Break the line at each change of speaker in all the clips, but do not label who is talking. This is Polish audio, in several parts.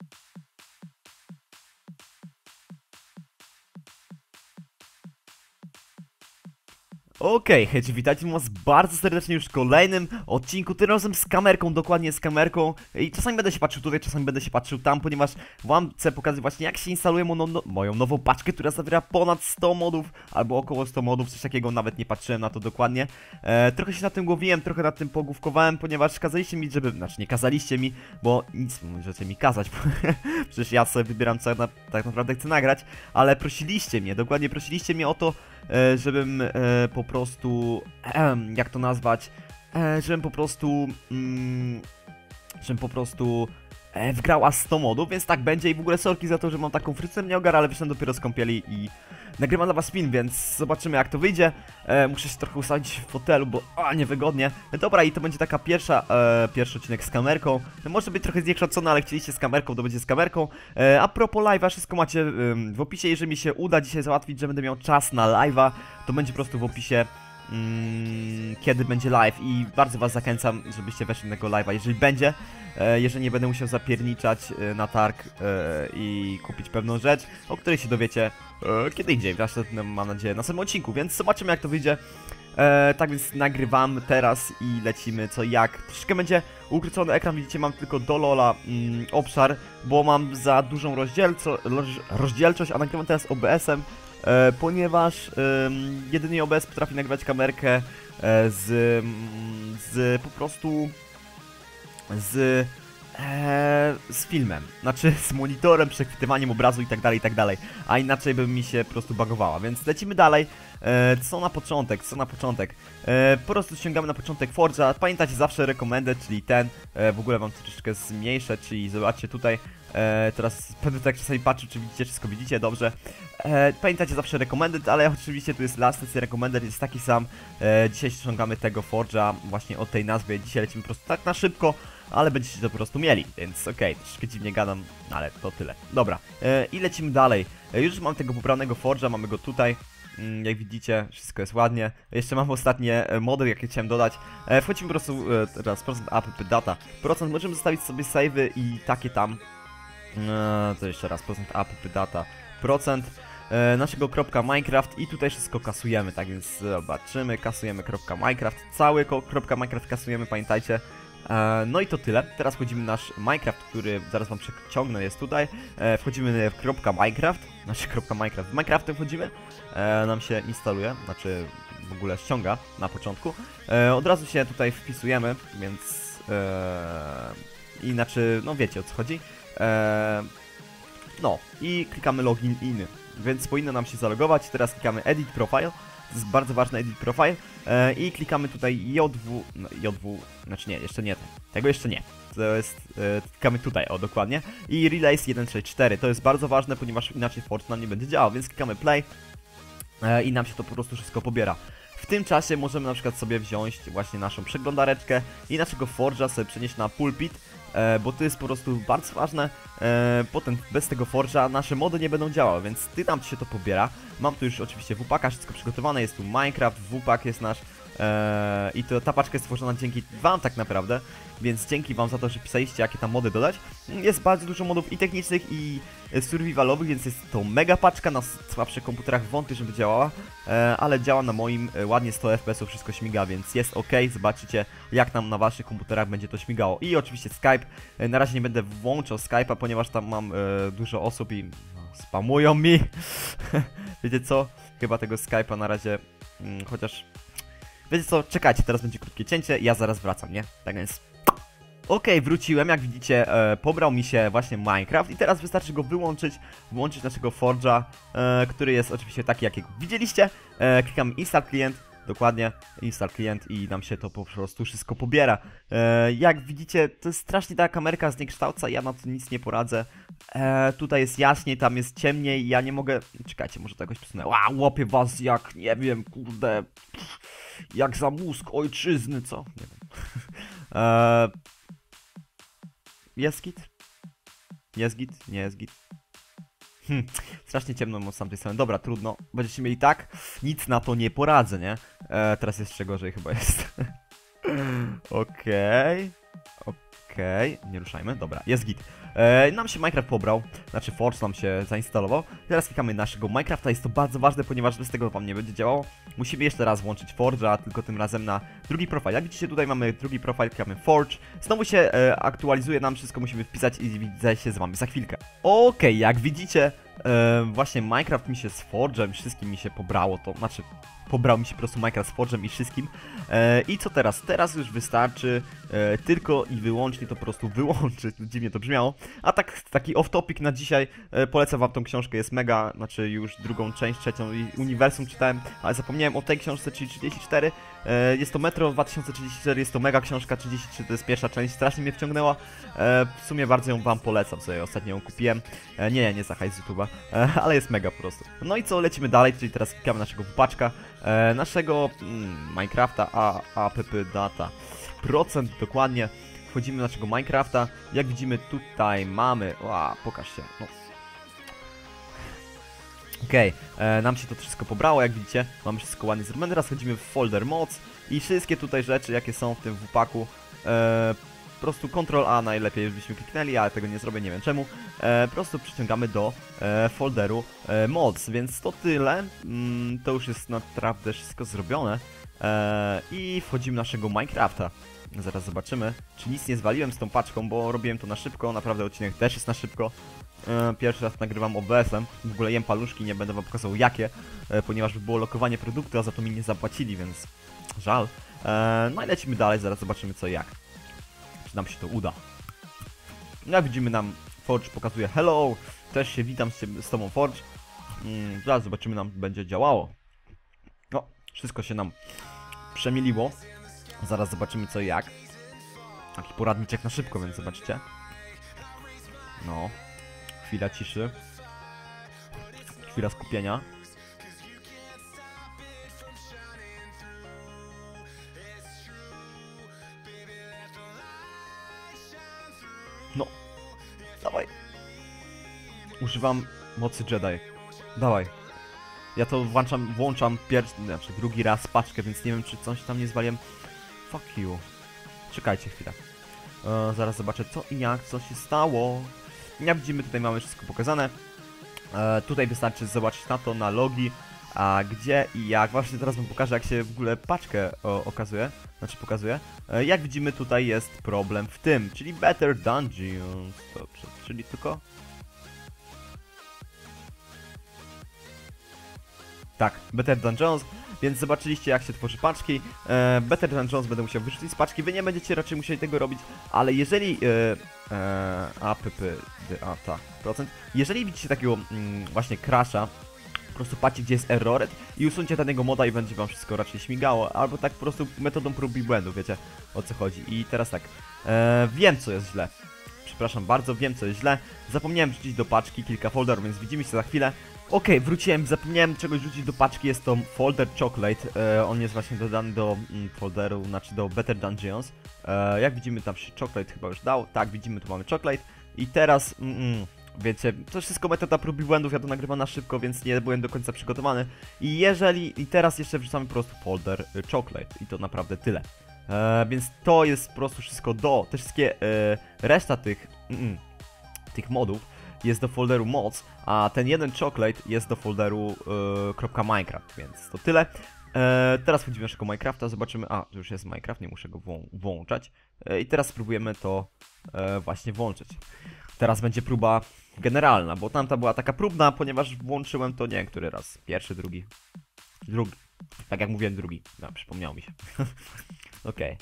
you Okej, hej, witajcie was bardzo serdecznie już w kolejnym odcinku, tym razem z kamerką, dokładnie z kamerką. I czasami będę się patrzył tutaj, czasami będę się patrzył tam, ponieważ wam chcę pokazać właśnie jak się instaluje mo no, moją nową paczkę, która zawiera ponad 100 modów, albo około 100 modów, coś takiego, nawet nie patrzyłem na to dokładnie. E, Trochę się na tym głowiłem, trochę na tym pogłówkowałem, ponieważ kazaliście mi, żeby, znaczy nie kazaliście mi, bo nic możecie mi kazać, przecież ja sobie wybieram co na, tak naprawdę chcę nagrać Ale prosiliście mnie, dokładnie prosiliście mnie o to, żebym e, po prostu, jak to nazwać, e, żebym po prostu, żebym po prostu e, wgrała 100 modów, więc tak będzie i w ogóle sorki za to, że mam taką fryzurę nie ogar, ale wyszedłem dopiero z kąpieli i nagrywam dla was spin, więc zobaczymy jak to wyjdzie. E, muszę się trochę usadzić w fotelu, bo a, niewygodnie. E, dobra, i to będzie taka pierwsza, e, pierwszy odcinek z kamerką. E, może być trochę zniekształcony, ale chcieliście z kamerką, to będzie z kamerką. E, a propos live'a, wszystko macie w opisie. Jeżeli mi się uda dzisiaj załatwić, że będę miał czas na live'a, to będzie po prostu w opisie mm, kiedy będzie live i bardzo was zachęcam, żebyście weszli na tego live'a, jeżeli będzie, e, jeżeli nie będę musiał zapierniczać e, na targ e, i kupić pewną rzecz, o której się dowiecie kiedy indziej, właśnie mam nadzieję na samym odcinku, więc zobaczymy jak to wyjdzie. Tak więc nagrywam teraz i lecimy co jak. Troszkę będzie ukrócony ekran, widzicie mam tylko do Lola mm, obszar, bo mam za dużą rozdzielco, rozdzielczość, a nagrywam teraz OBS-em, ponieważ e, jedynie OBS potrafi nagrywać kamerkę e, z, z po prostu z Eee, z filmem, znaczy z monitorem, przechwytywaniem obrazu i tak dalej, i tak dalej, a inaczej by mi się po prostu bagowała, więc lecimy dalej, co na początek, co na początek, po prostu ściągamy na początek Forge'a, pamiętacie zawsze recommended, czyli ten, w ogóle wam troszeczkę zmniejszę, czyli zobaczcie tutaj, eee, teraz będę tak czasami patrzył, czy widzicie, wszystko widzicie, dobrze, eee, pamiętacie zawsze recommended, ale oczywiście tu jest last session recommended, jest taki sam, eee, dzisiaj ściągamy tego Forge'a właśnie od tej nazwy, dzisiaj lecimy po prostu tak na szybko, ale będziecie to po prostu mieli, więc okej, okay, troszkę dziwnie gadam, ale to tyle. Dobra, e, i lecimy dalej. E, już mam tego pobranego Forge'a, mamy go tutaj. Mm, jak widzicie, wszystko jest ładnie. Jeszcze mam ostatnie e, mody, jakie chciałem dodać. E, wchodzimy po prostu e, teraz, procent app data. Procent możemy zostawić sobie savey i takie tam. E, to jeszcze raz, procent app data. Procent e, naszego kropka Minecraft i tutaj wszystko kasujemy, tak więc zobaczymy, kasujemy kropka Minecraft, cały kropka Minecraft kasujemy, pamiętajcie, E, no i to tyle. Teraz wchodzimy w nasz Minecraft, który zaraz wam przeciągnę, jest tutaj. E, wchodzimy w kropka Minecraft, znaczy kropka Minecraft. W Minecraftem wchodzimy, e, nam się instaluje, znaczy w ogóle ściąga na początku. Od razu się tutaj wpisujemy, więc... I znaczy, no wiecie o co chodzi. No, i klikamy login in, więc powinno nam się zalogować. Teraz klikamy edit profile. To jest bardzo ważny edit profile. E, I klikamy tutaj JW, no, JW, znaczy nie, jeszcze nie, tego jeszcze nie. To jest, e, klikamy tutaj, o dokładnie. I Relays 164, to jest bardzo ważne, ponieważ inaczej Fortnite nie będzie działał, więc klikamy play e, i nam się to po prostu wszystko pobiera. W tym czasie możemy na przykład sobie wziąć właśnie naszą przeglądareczkę i naszego Forge'a sobie przenieść na pulpit, e, bo to jest po prostu bardzo ważne. E, potem bez tego Forge'a nasze mody nie będą działały, więc ty nam się to pobiera. Mam tu już oczywiście WPAKa, wszystko przygotowane, jest tu Minecraft, WPAK jest nasz e, i to, ta paczka jest stworzona dzięki wam tak naprawdę, więc dzięki wam za to, że pisaliście jakie tam mody dodać. Jest bardzo dużo modów i technicznych i survivalowych, więc jest to mega paczka, na słabszych komputerach wątpię, żeby działała, e, ale działa na moim e, ładnie 100 fps, wszystko śmiga, więc jest ok, zobaczycie jak nam na waszych komputerach będzie to śmigało. I oczywiście Skype, e, na razie nie będę włączał Skype'a, ponieważ tam mam e, dużo osób i no, spamują mi. Wiecie co? Chyba tego Skype'a na razie, mm, chociaż... Wiecie co? Czekajcie, teraz będzie krótkie cięcie ja zaraz wracam, nie? Tak więc... Okej, okay, wróciłem, jak widzicie, e, pobrał mi się właśnie Minecraft i teraz wystarczy go wyłączyć, włączyć naszego Forge'a, e, który jest oczywiście taki, jakiego widzieliście. E, klikam Install Client, dokładnie, Install Client i nam się to po prostu wszystko pobiera. E, jak widzicie, to jest strasznie ta kamerka zniekształca, ja na to nic nie poradzę. E, tutaj jest jaśniej, tam jest ciemniej, ja nie mogę... Czekajcie, może to jakoś przesunę. Ła, łopię was jak, nie wiem, kurde, jak za mózg ojczyzny, co? Nie wiem. E, jest git? Jest git? Nie jest git. Hm, strasznie ciemno z tamtej strony. Dobra, trudno. Będziecie mieli tak? Nic na to nie poradzę, nie? E, teraz jeszcze gorzej chyba jest. Okej. Okay. Okej. Okej, nie ruszajmy, dobra, jest git. E, nam się Minecraft pobrał, znaczy Forge nam się zainstalował. Teraz klikamy naszego Minecrafta, jest to bardzo ważne, ponieważ bez tego wam nie będzie działało. Musimy jeszcze raz włączyć Forge'a, tylko tym razem na drugi profil. Jak widzicie tutaj mamy drugi profil, klikamy Forge. Znowu się e, aktualizuje nam, wszystko musimy wpisać i widzę się z wami za chwilkę. Okej, jak widzicie, e, właśnie Minecraft mi się z Forge'em, wszystkim mi się pobrało, to znaczy pobrał mi się po prostu Minecraft z Forge'em i wszystkim. E, I co teraz? Teraz już wystarczy e, tylko i wyłącznie to po prostu wyłączyć. Dziwnie to brzmiało. A tak, taki off-topic na dzisiaj. E, polecam wam tą książkę, jest mega, znaczy już drugą część, trzecią i uniwersum czytałem, ale zapomniałem o tej książce, czyli 34. E, jest to Metro 2034, jest to mega książka, 33 to jest pierwsza część, strasznie mnie wciągnęła. E, w sumie bardzo ją wam polecam, sobie ostatnio ją kupiłem. E, nie, nie za hajs z YouTube'a, e, ale jest mega po prostu. No i co, lecimy dalej, czyli teraz klikamy naszego wpaczka, e, naszego mm, Minecrafta a, app data. Procent dokładnie. Wchodzimy do naszego Minecrafta. Jak widzimy tutaj mamy... Ła, pokaż się. No. Okej, e, nam się to wszystko pobrało, jak widzicie, mamy wszystko ładnie zrobione, teraz chodzimy w folder moc i wszystkie tutaj rzeczy, jakie są w tym wupaku, e, prostu Ctrl A najlepiej byśmy kliknęli, ale tego nie zrobię, nie wiem czemu, e, po prostu przyciągamy do e, folderu e, moc, więc to tyle, mm, to już jest naprawdę wszystko zrobione e, i wchodzimy naszego Minecrafta. Zaraz zobaczymy, czy nic nie zwaliłem z tą paczką, bo robiłem to na szybko, naprawdę odcinek też jest na szybko. E, Pierwszy raz nagrywam OBS-em, w ogóle jem paluszki, nie będę wam pokazał jakie, e, ponieważ by było lokowanie produktu, a za to mi nie zapłacili, więc żal. E, No i lecimy dalej, zaraz zobaczymy co i jak. Czy nam się to uda. No jak widzimy nam Forge pokazuje hello, też się witam z, z tobą Forge. Mm, Zaraz zobaczymy nam będzie działało. No, wszystko się nam przemiliło. Zaraz zobaczymy co i jak. Taki poradniczek na szybko, więc zobaczcie. No, chwila ciszy. Chwila skupienia. No. Dawaj. Używam mocy Jedi. Dawaj. Ja to włączam, włączam pierwszy, znaczy drugi raz paczkę, więc nie wiem czy coś tam nie zwaliłem. Fuck you. Czekajcie chwilę. E, zaraz zobaczę co i jak, co się stało. Jak widzimy, tutaj mamy wszystko pokazane. E, tutaj wystarczy zobaczyć na to, na logi, a gdzie i jak. Właśnie teraz wam pokażę, jak się w ogóle paczkę o, okazuje. Znaczy pokazuje. E, jak widzimy, tutaj jest problem w tym, czyli Better Dungeons. Dobrze, czyli tylko... Tak, Better Dungeons, więc zobaczyliście jak się tworzy paczki. E, Better Dungeons będę musiał wyrzucić z paczki, wy nie będziecie raczej musieli tego robić, ale jeżeli... E, e, app, d, a, tak, procent. Jeżeli widzicie takiego mm, właśnie crasha, po prostu patrzcie gdzie jest errored i usuńcie danego moda i będzie wam wszystko raczej śmigało, albo tak po prostu metodą prób i błędów, wiecie o co chodzi. I teraz tak, e, wiem co jest źle. Przepraszam bardzo, wiem co jest źle. Zapomniałem wrzucić do paczki kilka folderów, więc widzimy się za chwilę. Okej, wróciłem, zapomniałem czegoś rzucić do paczki, jest to folder chocolate, e, on jest właśnie dodany do mm, folderu, znaczy do Better Dungeons. E, jak widzimy tam się chocolate chyba już dał, tak widzimy tu mamy chocolate i teraz, mm, mm, wiecie, to wszystko metoda prób i błędów, ja to nagrywam na szybko, więc nie byłem do końca przygotowany. I jeżeli, i teraz jeszcze wrzucamy po prostu folder y, chocolate i to naprawdę tyle. E, więc to jest po prostu wszystko do, te wszystkie, e, reszta tych, mm, mm, tych modów jest do folderu moc, a ten jeden chocolate jest do folderu yy, .minecraft, więc to tyle. E, teraz wchodzimy do naszego Minecrafta, zobaczymy, a, już jest Minecraft, nie muszę go włą włączać. E, I teraz spróbujemy to e, właśnie włączyć. Teraz będzie próba generalna, bo tamta była taka próbna, ponieważ włączyłem to, nie wiem, który raz, pierwszy, drugi, drugi, tak jak mówiłem, drugi, no, przypomniało mi się. Okej.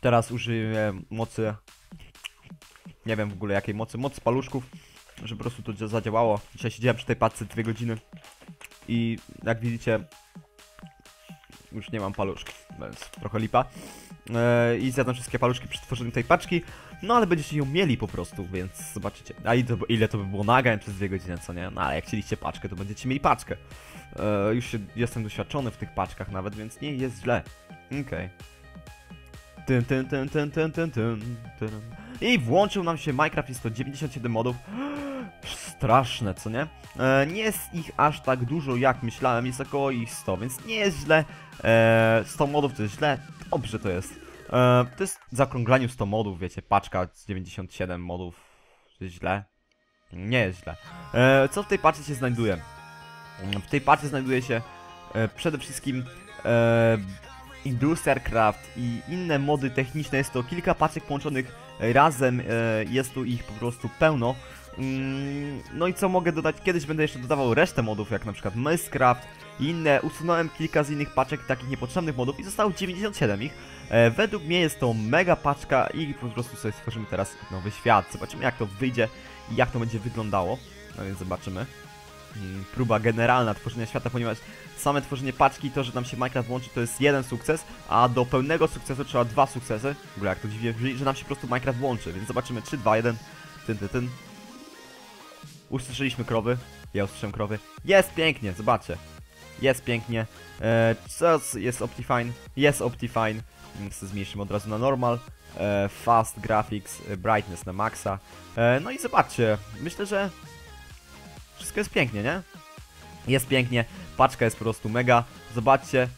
Teraz użyję mocy nie wiem w ogóle jakiej mocy, moc paluszków, żeby po prostu to zadziałało. Dzisiaj siedziałem przy tej paczce 2 godziny i jak widzicie już nie mam paluszków, więc trochę lipa. Eee, I zjadam wszystkie paluszki przy tworzeniu tej paczki, no ale będziecie ją mieli po prostu, więc zobaczycie. A ile to, ile to by było nagrań przez 2 godziny, co nie? No ale jak chcieliście paczkę, to będziecie mieli paczkę. Eee, już się, jestem doświadczony w tych paczkach nawet, więc nie jest źle. Okej. Okay. Tyn, tyn, tyn, tyn, tyn, tyn, tyn. I włączył nam się Minecraft, jest to 97 modów. Straszne, co nie? E, nie jest ich aż tak dużo jak myślałem, jest około ich 100, więc nie jest źle. E, 100 modów to jest źle, dobrze to jest. E, to jest w zaokrąglaniu 100 modów, wiecie, paczka z 97 modów. Czy źle? Nie jest źle. E, co w tej paczce się znajduje? W tej paczce znajduje się e, przede wszystkim e, Industrial Craft i inne mody techniczne. Jest to kilka paczek połączonych razem, e, jest tu ich po prostu pełno. Mm, No i co mogę dodać? Kiedyś będę jeszcze dodawał resztę modów, jak na przykład Mistcraft i inne. Usunąłem kilka z innych paczek, takich niepotrzebnych modów i zostało 97 ich. E, według mnie jest to mega paczka i po prostu sobie stworzymy teraz nowy świat. Zobaczymy jak to wyjdzie i jak to będzie wyglądało. No więc zobaczymy. Mm, Próba generalna tworzenia świata, ponieważ same tworzenie paczki, to, że nam się Minecraft włączy, to jest jeden sukces, a do pełnego sukcesu trzeba dwa sukcesy. W ogóle jak to dziwnie brzmi, że nam się po prostu Minecraft włączy, więc zobaczymy 3, 2, 1, tyn, tyn, tyn. Usłyszeliśmy krowy, ja usłyszałem krowy. Jest pięknie, zobaczcie. Jest pięknie. E, co jest Optifine? Jest Optifine. Więc zmniejszymy od razu na normal. E, fast graphics, e, brightness na maksa. E, no i zobaczcie, myślę, że wszystko jest pięknie, nie? Jest pięknie, paczka jest po prostu mega. Zobaczcie,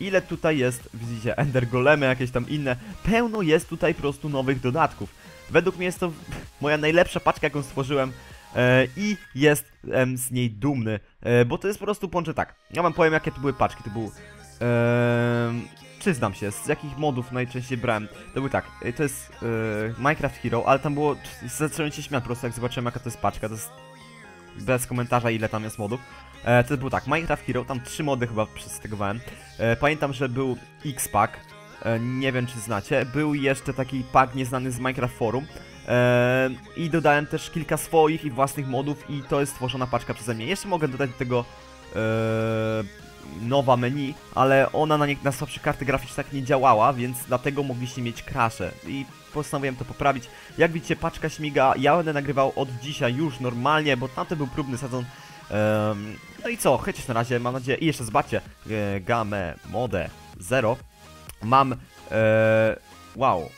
ile tutaj jest, widzicie, ender golemy, jakieś tam inne. Pełno jest tutaj po prostu nowych dodatków. Według mnie jest to moja najlepsza paczka, jaką stworzyłem. E, I jestem z niej dumny, e, bo to jest po prostu połączę tak. Ja wam powiem, jakie to były paczki. To był. przyznam się, z jakich modów najczęściej brałem. To był tak, e, to jest Minecraft Hero, ale tam było. Zacząłem się śmiać po prostu, jak zobaczyłem, jaka to jest paczka. To jest bez komentarza, ile tam jest modów. E, to był tak, Minecraft Hero, tam trzy mody chyba przetestowałem. E, pamiętam, że był X-Pack, e, nie wiem czy znacie. Był jeszcze taki pack nieznany z Minecraft Forum. E, I dodałem też kilka swoich i własnych modów i to jest stworzona paczka przeze mnie. Jeszcze mogę dodać do tego e, nowa menu, ale ona na, na słabsze karty graficzne tak nie działała, więc dlatego mogliście mieć crashe. I postanowiłem to poprawić. Jak widzicie, paczka śmiga. Ja będę nagrywał od dzisiaj już normalnie, bo tamten był próbny sezon. Em, no i co, chęcić na razie, mam nadzieję. I jeszcze zobaczcie, e, gamę mode 0. Mam, e, wow,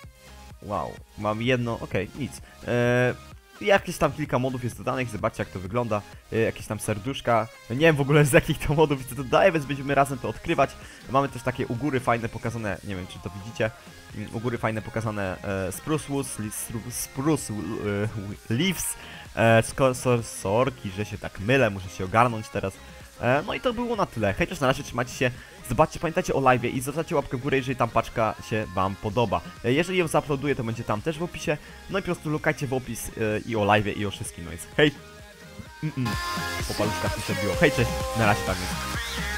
wow, mam jedno, okej, nic. E, jakieś tam kilka modów jest dodanych, zobaczcie jak to wygląda, e, jakieś tam serduszka, nie wiem w ogóle z jakich to modów to dodaje, więc będziemy razem to odkrywać. Mamy też takie u góry fajne pokazane, nie wiem czy to widzicie, mm, u góry fajne pokazane e, spruce woods, li, spruce e, leaves, e, sorki, że się tak mylę, muszę się ogarnąć teraz. E, no i to było na tyle, hej, cześć, na razie trzymajcie się, zobaczcie, pamiętajcie o live i zostawcie łapkę w górę, jeżeli tam paczka się wam podoba. E, jeżeli ją zauploaduję, to będzie tam też w opisie, no i po prostu lukajcie w opis e, i o live i o wszystkim, no więc hej! Mm -mm. Po paluszkach mi się odbiło. Hej, cześć, na razie tak jest.